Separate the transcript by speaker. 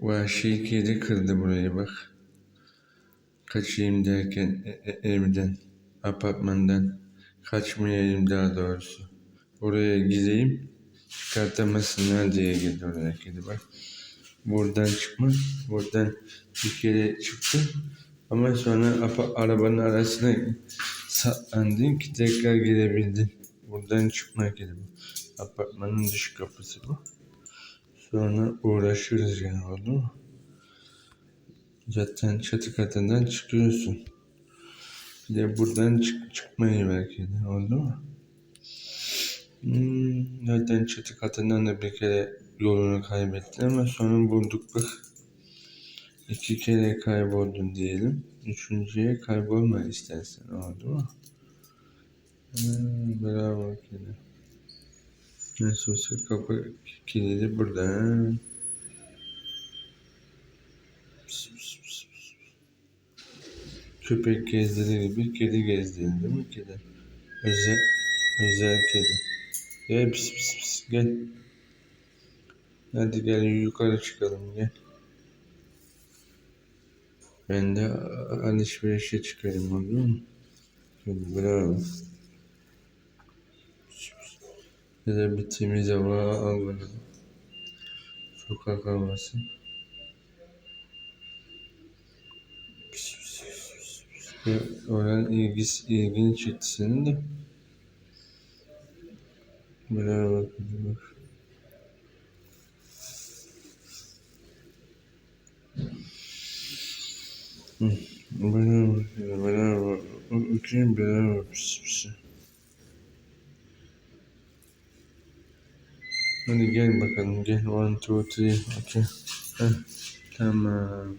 Speaker 1: Vahşi kedi kırdı burayı bak. Kaçayım derken e- e- evden, apartmandan. Kaçmayayım daha doğrusu. Oraya gideyim, çıkartamasınlar diye girdi oraya kedi bak. Buradan çıkma, buradan bir kere çıktım. Ama sonra arabanın arasına saklandın ki tekrar girebildin. Buradan çıkma kedi bu. Apartmanın dış kapısı bu. Sonra uğraşırız yani oldu? Zaten çatı katından çıkıyorsun. Bir de buradan çık çıkmayı belki de oldu mu? Hmm, zaten çatı katından da bir kere yolunu kaybettin ama sonra bulduk bak. İki kere kayboldun diyelim. Üçüncüye kaybolma istersen oldu mu? Hmm. Nasıl olsa kapı kilidi burada. ha? Pıs. Köpek gezdirir gibi kedi gezdirir değil mi kedi? Özel, özel kedi. Gel pis pis pis gel. Hadi gel yukarı çıkalım gel. Ben de alışverişe çıkarım mu? Hadi bravo. Ya da bir temiz hava al bakalım. Sokak havası. Oran ilgisi, ilgini çekti senin de. Bravo kızım bak. Hı, Bravo, bravo. Okey, bravo. Pis, Hadi gel bakalım gel. One, two, three. Okay. Heh, tamam.